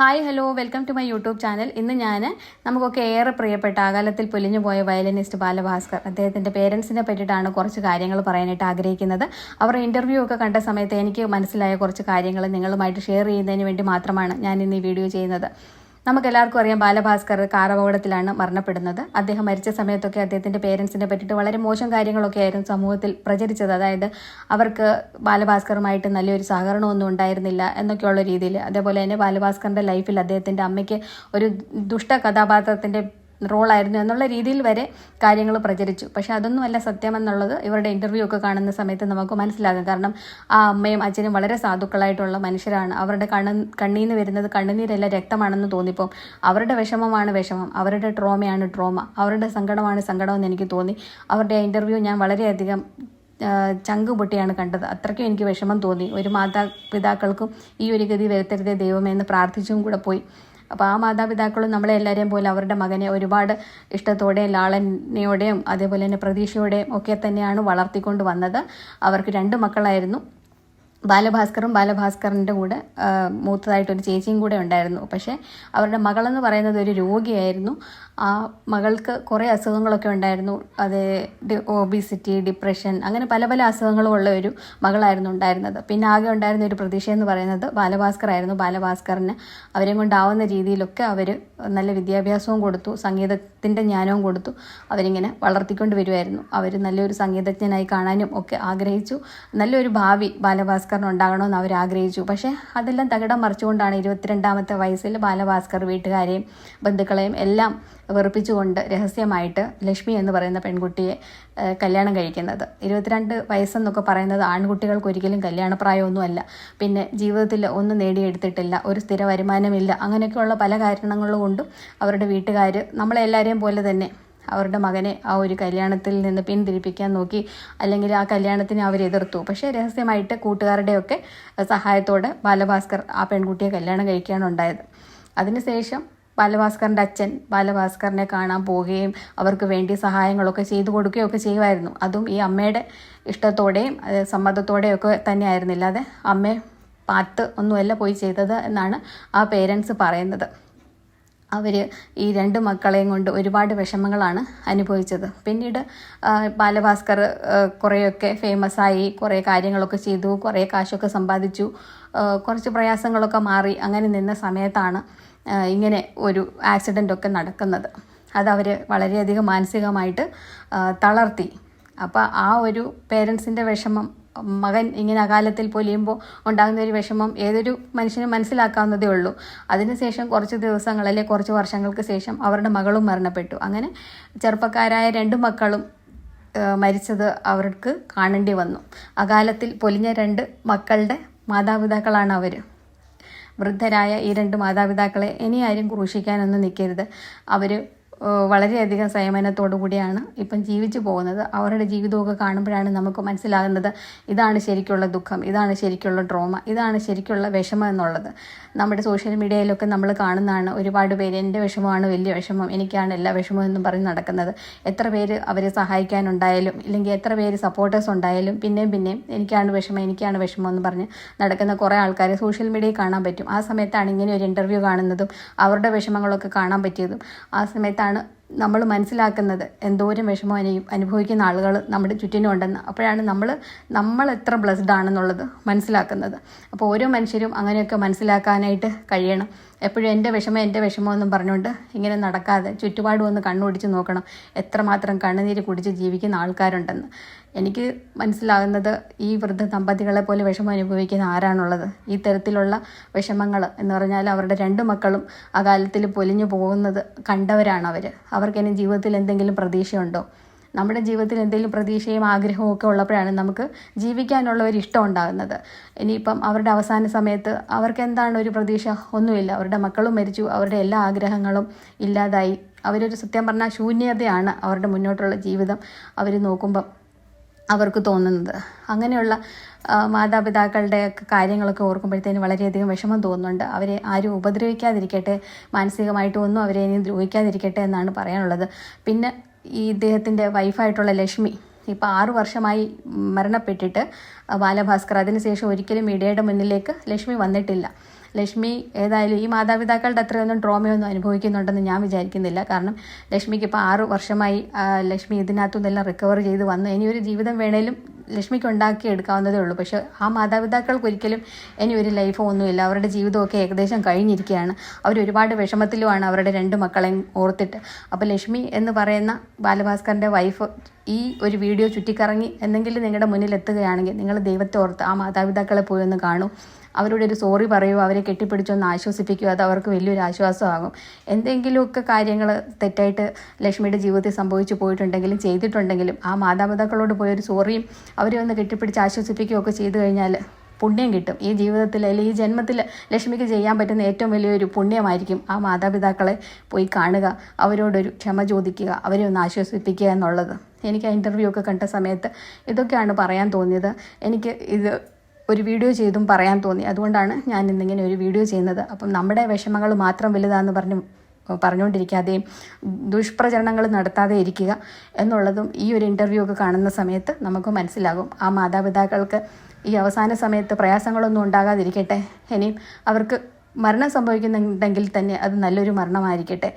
Hi hello welcome to my YouTube channel ഇന്ന് ഞാൻ നമുക്കൊക്കെ ഏറെ പ്രിയപ്പെട്ട അകാലത്തിൽ പൊലിഞ്ഞു പോയ വയലിനിസ്റ്റ് ബാലഭാസ്കർ അദ്ദേഹത്തിന്റെ പേരൻസിനെ പറ്റിയിട്ടാണ് കുറച്ച് കാര്യങ്ങൾ പറയാനായിട്ട് ആഗ്രഹിക്കുന്നത്. അവരുടെ ഇന്റർവ്യൂ ഒക്കെ കണ്ട സമയത്ത് എനിക്ക് മനസ്സിലായ കുറച്ച് കാര്യങ്ങൾ നിങ്ങളുമായിട്ട് ഷെയർ ചെയ്യുന്നതിന് വേണ്ടി മാത്രമാണ് ഞാൻ ഇന്ന് ഈ വീഡിയോ ചെയ്യുന്നത്. നമുക്കെല്ലാവർക്കും അറിയാം ബാലഭാസ്കർ കാരവകടത്തിലാണ് മരണപ്പെടുന്നത്. അദ്ദേഹം മരിച്ച സമയത്തൊക്കെ അദ്ദേഹത്തിന്റെ പേരൻസിനെ പറ്റിയിട്ട് വളരെ മോശം കാര്യങ്ങളൊക്കെ ആയിരുന്നു സമൂഹത്തിൽ പ്രചരിച്ചത്. അതായത് അവർക്ക് ബാലഭാസ്കറുമായിട്ട് നല്ലൊരു സഹകരണമൊന്നും ഉണ്ടായിരുന്നില്ല എന്നൊക്കെയുള്ള രീതിയിൽ. അതേപോലെ തന്നെ ബാലഭാസ്കറിന്റെ ലൈഫിൽ അദ്ദേഹത്തിന്റെ അമ്മയ്ക്ക് ഒരു ദുഷ്ട കഥാപാത്രത്തിന്റെ റോളായിരുന്നു എന്നുള്ള രീതിയിൽ വരെ കാര്യങ്ങൾ പ്രചരിച്ചു. പക്ഷെ അതൊന്നുമല്ല സത്യമെന്നുള്ളത് ഇവരുടെ ഇന്റർവ്യൂ ഒക്കെ കാണുന്ന സമയത്ത് നമുക്ക് മനസ്സിലാകും. കാരണം ആ അമ്മയും അച്ഛനും വളരെ സാധുക്കളായിട്ടുള്ള മനുഷ്യരാണ്. അവരുടെ കണ്ണ കണ്ണീന്ന് വരുന്നത് കണ്ണുനീരല്ല രക്തമാണെന്ന് തോന്നിപ്പോൾ അവരുടെ വിഷമമാണ് വിഷമം. അവരുടെ ട്രോമയാണ് ട്രോമ. അവരുടെ സങ്കടമാണ് സങ്കടമെന്ന് എനിക്ക് തോന്നി. അവരുടെ ഇന്റർവ്യൂ ഞാൻ വളരെയധികം ചങ്ക് പൊട്ടിയാണ് കണ്ടത്. അത്രയ്ക്കും എനിക്ക് വിഷമം തോന്നി. ഒരു മാതാപിതാക്കൾക്കും ഈ ഒരു ഗതി വരുത്തരുതേ ദൈവമേ എന്ന് പ്രാർത്ഥിച്ചും കൂടെ പോയി. അപ്പോൾ ആ മാതാപിതാക്കളും നമ്മളെ എല്ലാവരെയും പോലെ അവരുടെ മകനെ ഒരുപാട് ഇഷ്ടത്തോടെയും ലാളനയോടെയും അതേപോലെ തന്നെ പ്രതീക്ഷയോടെയും ഒക്കെ തന്നെയാണ് വളർത്തിക്കൊണ്ട് വന്നത്. അവർക്ക് രണ്ട് മക്കളായിരുന്നു. ബാലഭാസ്കറും ബാലഭാസ്കറിന്റെ കൂടെ മൂത്തതായിട്ട് മൂത്തതായിട്ടൊരു ചേച്ചിയും കൂടെ ഉണ്ടായിരുന്നു. പക്ഷേ അവരുടെ മകളെന്ന് പറയുന്നത് ഒരു രോഗിയായിരുന്നു. ആ മകൾക്ക് കുറേ അസുഖങ്ങളൊക്കെ ഉണ്ടായിരുന്നു. അത് ഒബിസിറ്റി ഡിപ്രഷൻ അങ്ങനെ പല പല അസുഖങ്ങളും ഉള്ള ഒരു മകളായിരുന്നു ഉണ്ടായിരുന്നത്. പിന്നെ ആകെ ഉണ്ടായിരുന്ന ഒരു പ്രതീക്ഷ എന്ന് പറയുന്നത് ബാലഭാസ്കറായിരുന്നു. ബാലഭാസ്കറിന് അവരെയും കൊണ്ടാവുന്ന രീതിയിലൊക്കെ അവർ നല്ല വിദ്യാഭ്യാസവും കൊടുത്തു സംഗീതത്തിന്റെ ജ്ഞാനവും കൊടുത്തു അവരിങ്ങനെ വളർത്തിക്കൊണ്ട് വരുമായിരുന്നു അവർ നല്ലൊരു സംഗീതജ്ഞനായി കാണാനും ഒക്കെ ആഗ്രഹിച്ചു. നല്ലൊരു ഭാവി ബാലഭാസ്കറിന് ഉണ്ടാകണമെന്ന് അവർ ആഗ്രഹിച്ചു. പക്ഷേ അതെല്ലാം തകിടം മറിച്ചുകൊണ്ടാണ് ഇരുപത്തിരണ്ടാമത്തെ വയസ്സിൽ ബാലഭാസ്കർ വീട്ടുകാരെയും ബന്ധുക്കളെയും എല്ലാം വെറുപ്പിച്ചുകൊണ്ട് രഹസ്യമായിട്ട് ലക്ഷ്മി എന്ന് പറയുന്ന പെൺകുട്ടിയെ കല്യാണം കഴിക്കുന്നത്. ഇരുപത്തിരണ്ട് വയസ്സെന്നൊക്കെ പറയുന്നത് ആൺകുട്ടികൾക്ക് ഒരിക്കലും കല്യാണപ്രായമൊന്നുമല്ല. പിന്നെ ജീവിതത്തിൽ ഒന്നും നേടിയെടുത്തിട്ടില്ല ഒരു സ്ഥിര വരുമാനമില്ല അങ്ങനെയൊക്കെയുള്ള പല കാരണങ്ങൾ കൊണ്ടും അവരുടെ വീട്ടുകാർ നമ്മളെല്ലാവരെയും പോലെ തന്നെ അവരുടെ മകനെ ആ ഒരു കല്യാണത്തിൽ നിന്ന് പിന്തിരിപ്പിക്കാൻ നോക്കി. അല്ലെങ്കിൽ ആ കല്യാണത്തിനെ അവർ എതിർത്തു. പക്ഷേ രഹസ്യമായിട്ട് കൂട്ടുകാരുടെയൊക്കെ സഹായത്തോടെ ബാലഭാസ്കർ ആ പെൺകുട്ടിയെ കല്യാണം കഴിക്കുകയാണ് ഉണ്ടായത്. അതിനുശേഷം ബാലഭാസ്കറിന്റെ അച്ഛൻ ബാലഭാസ്കറിനെ കാണാൻ പോവുകയും അവർക്ക് വേണ്ടി സഹായങ്ങളൊക്കെ ചെയ്തു കൊടുക്കുകയും ഒക്കെ ചെയ്യുമായിരുന്നു. അതും ഈ അമ്മയുടെ ഇഷ്ടത്തോടെയും സമ്മതത്തോടെയൊക്കെ തന്നെയായിരുന്നില്ല. അതെ അമ്മയെ പാത്ത് ഒന്നുമല്ല പോയി ചെയ്തത് എന്നാണ് ആ പേരൻസ് പറയുന്നത്. അവർ ഈ രണ്ട് മക്കളെയും കൊണ്ട് ഒരുപാട് വിഷമങ്ങളാണ് അനുഭവിച്ചത്. പിന്നീട് ബാലഭാസ്കർ കുറേയൊക്കെ ഫേമസ് ആയി കുറേ കാര്യങ്ങളൊക്കെ ചെയ്തു കുറേ കാശൊക്കെ സമ്പാദിച്ചു കുറച്ച് പ്രയാസങ്ങളൊക്കെ മാറി അങ്ങനെ നിന്ന സമയത്താണ് ഇങ്ങനെ ഒരു ആക്സിഡന്റ് ഒക്കെ നടക്കുന്നത്. അത് അവർ വളരെയധികം മാനസികമായിട്ട് തളർത്തി. അപ്പോൾ ആ ഒരു പേരൻസിന്റെ വിഷമം മകൻ ഇങ്ങനെ അകാലത്തിൽ പൊലിയുമ്പോൾ ഉണ്ടാകുന്ന ഒരു വിഷമം ഏതൊരു മനുഷ്യനും മനസ്സിലാക്കാവുന്നതേ ഉള്ളൂ. അതിനുശേഷം കുറച്ച് ദിവസങ്ങൾ അല്ലെങ്കിൽ കുറച്ച് വർഷങ്ങൾക്ക് ശേഷം അവരുടെ മകളും മരണപ്പെട്ടു. അങ്ങനെ ചെറുപ്പക്കാരായ രണ്ട് മക്കളും മരിച്ചത് അവർക്ക് കാണേണ്ടി വന്നു. അകാലത്തിൽ പൊലിഞ്ഞ രണ്ട് മക്കളുടെ മാതാപിതാക്കളാണ് അവർ വൃദ്ധരായ ഈ രണ്ട് മാതാപിതാക്കളെ ഇനി ആരും ക്രൂശിക്കാനൊന്നും നിൽക്കരുത്. അവർ വളരെയധികം സംയമനത്തോടു കൂടിയാണ് ഇപ്പം ജീവിച്ചു പോകുന്നത്. അവരുടെ ജീവിതമൊക്കെ കാണുമ്പോഴാണ് നമുക്ക് മനസ്സിലാകുന്നത് ഇതാണ് ശരിക്കുള്ള ദുഃഖം ഇതാണ് ശരിക്കുള്ള ഡ്രോമ ഇതാണ് ശരിക്കുള്ള വിഷമം എന്നുള്ളത്. നമ്മുടെ സോഷ്യൽ മീഡിയയിലൊക്കെ നമ്മൾ കാണുന്നതാണ് ഒരുപാട് പേര് എന്റെ വിഷമമാണ് വലിയ വിഷമം എനിക്കാണ് എല്ലാ വിഷമവും എന്നും പറഞ്ഞ് നടക്കുന്നത്. എത്ര പേര് അവരെ സഹായിക്കാനുണ്ടായാലും ഇല്ലെങ്കിൽ എത്ര പേര് സപ്പോർട്ടേഴ്സ് ഉണ്ടായാലും പിന്നെയും പിന്നെയും എനിക്കാണ് വിഷമം എനിക്കാണ് വിഷമം എന്ന് പറഞ്ഞ് നടക്കുന്ന കുറേ ആൾക്കാരെ സോഷ്യൽ മീഡിയയിൽ കാണാൻ പറ്റും. ആ സമയത്താണ് ഇങ്ങനെ ഒരു ഇന്റർവ്യൂ കാണുന്നതും അവരുടെ വിഷമങ്ങളൊക്കെ കാണാൻ പറ്റിയതും. ആ സമയത്താണ് ആണ്. നമ്മൾ മനസ്സിലാക്കുന്നത് എന്തോരം വിഷമം അനു അനുഭവിക്കുന്ന ആളുകൾ നമ്മുടെ ചുറ്റിനും ഉണ്ടെന്ന് അപ്പോഴാണ് നമ്മൾ നമ്മൾ എത്ര ബ്ലസ്ഡ് ആണെന്നുള്ളത് മനസ്സിലാക്കുന്നത്. അപ്പോൾ ഓരോ മനുഷ്യരും അങ്ങനെയൊക്കെ മനസ്സിലാക്കാനായിട്ട് കഴിയണം. എപ്പോഴും എന്റെ വിഷമം എന്റെ വിഷമം എന്നും പറഞ്ഞുകൊണ്ട് ഇങ്ങനെ നടക്കാതെ ചുറ്റുപാടും ഒന്ന് കണ്ണോടിച്ച് നോക്കണം. എത്രമാത്രം കണ്ണുനീര് കുടിച്ച് ജീവിക്കുന്ന ആൾക്കാരുണ്ടെന്ന്. എനിക്ക് മനസ്സിലാകുന്നത് ഈ വൃദ്ധ ദമ്പതികളെ പോലെ വിഷമം അനുഭവിക്കുന്ന ആരാണുള്ളത്? ഈ തരത്തിലുള്ള വിഷമങ്ങൾ എന്ന് പറഞ്ഞാൽ അവരുടെ രണ്ട് മക്കളും അകാലത്തിൽ പൊലിഞ്ഞു പോകുന്നത് കണ്ടവരാണ് അവർ അവർക്കിനി ജീവിതത്തിൽ എന്തെങ്കിലും പ്രതീക്ഷയുണ്ടോ? നമ്മുടെ ജീവിതത്തിൽ എന്തെങ്കിലും പ്രതീക്ഷയും ആഗ്രഹവും ഒക്കെ ഉള്ളപ്പോഴാണ് നമുക്ക് ജീവിക്കാനുള്ള ഒരു ഇഷ്ടം ഉണ്ടാകുന്നത്. ഇനിയിപ്പം അവരുടെ അവസാന സമയത്ത് അവർക്ക് എന്താണ് ഒരു പ്രതീക്ഷ? ഒന്നുമില്ല. അവരുടെ മക്കളും മരിച്ചു. അവരുടെ എല്ലാ ആഗ്രഹങ്ങളും ഇല്ലാതായി. അവരൊരു സത്യം പറഞ്ഞാൽ ശൂന്യതയാണ് അവരുടെ മുന്നോട്ടുള്ള ജീവിതം. അവർ നോക്കുമ്പം അവർക്ക് തോന്നുന്നത്. അങ്ങനെയുള്ള മാതാപിതാക്കളുടെ കാര്യങ്ങളൊക്കെ ഓർക്കുമ്പോഴത്തേന് വളരെയധികം വിഷമം തോന്നുന്നുണ്ട്. അവരെ ആരും ഉപദ്രവിക്കാതിരിക്കട്ടെ മാനസികമായിട്ടും ഒന്നും അവരെ ഇനി ദ്രോഹിക്കാതിരിക്കട്ടെ എന്നാണ് പറയാനുള്ളത്. പിന്നെ ഈ ഇദ്ദേഹത്തിന്റെ വൈഫായിട്ടുള്ള ലക്ഷ്മി ഇപ്പോൾ ആറു വർഷമായി മരണപ്പെട്ടിട്ട് ബാലഭാസ്കർ. അതിനുശേഷം ഒരിക്കലും മീഡിയയുടെ മുന്നിലേക്ക് ലക്ഷ്മി വന്നിട്ടില്ല. ലക്ഷ്മി ഏതായാലും ഈ മാതാപിതാക്കളുടെ അത്രയൊന്നും ഡ്രോമയൊന്നും അനുഭവിക്കുന്നുണ്ടെന്ന് ഞാൻ വിചാരിക്കുന്നില്ല. കാരണം ലക്ഷ്മിക്ക് ഇപ്പോൾ ആറു വർഷമായി ലക്ഷ്മി ഇതിനകത്തു നിന്നെല്ലാം റിക്കവർ ചെയ്ത് വന്നു. ഇനി ഒരു ജീവിതം വേണേലും ലക്ഷ്മിക്ക് ഉണ്ടാക്കി എടുക്കാവുന്നതേ ഉള്ളൂ. പക്ഷെ ആ മാതാപിതാക്കൾക്ക് ഒരിക്കലും ഇനി ഒരു ലൈഫോ ഒന്നുമില്ല. അവരുടെ ജീവിതമൊക്കെ ഏകദേശം കഴിഞ്ഞിരിക്കുകയാണ്. അവർ ഒരുപാട് വിഷമത്തിലുമാണ് അവരുടെ രണ്ട് മക്കളെയും ഓർത്തിട്ട്. അപ്പോൾ ലക്ഷ്മി എന്ന് പറയുന്ന ബാലഭാസ്കറിന്റെ വൈഫ് ഈ ഒരു വീഡിയോ ചുറ്റിക്കറങ്ങി എന്തെങ്കിലും നിങ്ങളുടെ മുന്നിൽ എത്തുകയാണെങ്കിൽ നിങ്ങൾ ദൈവത്തെ ഓർത്ത് ആ മാതാപിതാക്കളെ പോയി ഒന്ന് കാണൂ. അവരോട് ഒരു സോറി പറയുമോ അവരെ കെട്ടിപ്പിടിച്ചൊന്ന് ആശ്വസിപ്പിക്കുമോ അത് അവർക്ക് വലിയൊരു ആശ്വാസമാകും. എന്തെങ്കിലുമൊക്കെ കാര്യങ്ങൾ തെറ്റായിട്ട് ലക്ഷ്മിയുടെ ജീവിതത്തിൽ സംഭവിച്ചു പോയിട്ടുണ്ടെങ്കിലും ചെയ്തിട്ടുണ്ടെങ്കിലും ആ മാതാപിതാക്കളോട് പോയൊരു സോറിയും അവരെ ഒന്ന് കെട്ടിപ്പിടിച്ച് ആശ്വസിപ്പിക്കുകയൊക്കെ ചെയ്തു കഴിഞ്ഞാൽ പുണ്യം കിട്ടും. ഈ ജീവിതത്തിൽ അല്ലെങ്കിൽ ഈ ജന്മത്തിൽ ലക്ഷ്മിക്ക് ചെയ്യാൻ പറ്റുന്ന ഏറ്റവും വലിയൊരു പുണ്യമായിരിക്കും ആ മാതാപിതാക്കളെ പോയി കാണുക അവരോടൊരു ക്ഷമ ചോദിക്കുക അവരെ ഒന്ന് ആശ്വസിപ്പിക്കുക എന്നുള്ളത്. എനിക്ക് ആ ഇന്റർവ്യൂ ഒക്കെ കണ്ട സമയത്ത് ഇതൊക്കെയാണ് പറയാൻ തോന്നിയത്. എനിക്ക് ഇത് ഒരു വീഡിയോ ചെയ്തും പറയാൻ തോന്നി. അതുകൊണ്ടാണ് ഞാൻ ഇന്നിങ്ങനെ ഒരു വീഡിയോ ചെയ്യുന്നത്. അപ്പം നമ്മുടെ വിഷമങ്ങൾ മാത്രം വലുതാന്ന് പറഞ്ഞു പറഞ്ഞുകൊണ്ടിരിക്കാതെയും ദുഷ്പ്രചരണങ്ങൾ നടത്താതെ ഇരിക്കുക എന്നുള്ളതും ഈ ഒരു ഇന്റർവ്യൂ ഒക്കെ കാണുന്ന സമയത്ത് നമുക്ക് മനസ്സിലാകും. ആ മാതാപിതാക്കൾക്ക് ഈ അവസാന സമയത്ത് പ്രയാസങ്ങളൊന്നും ഉണ്ടാകാതിരിക്കട്ടെ. ഇനിയും അവർക്ക് മരണം സംഭവിക്കുന്നുണ്ടെങ്കിൽ തന്നെ അത് നല്ലൊരു മരണമായിരിക്കട്ടെ.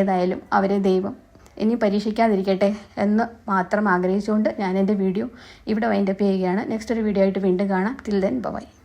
ഏതായാലും അവരെ ദൈവം ഇനി പരീക്ഷിക്കാതിരിക്കട്ടെ എന്ന് മാത്രം ആഗ്രഹിച്ചുകൊണ്ട് ഞാൻ എന്റെ വീഡിയോ ഇവിടെ വൈൻഡപ്പ് ചെയ്യുകയാണ്. നെക്സ്റ്റ് ഒരു വീഡിയോ ആയിട്ട് വീണ്ടും കാണാം. തിൽ ദെൻ ബൈ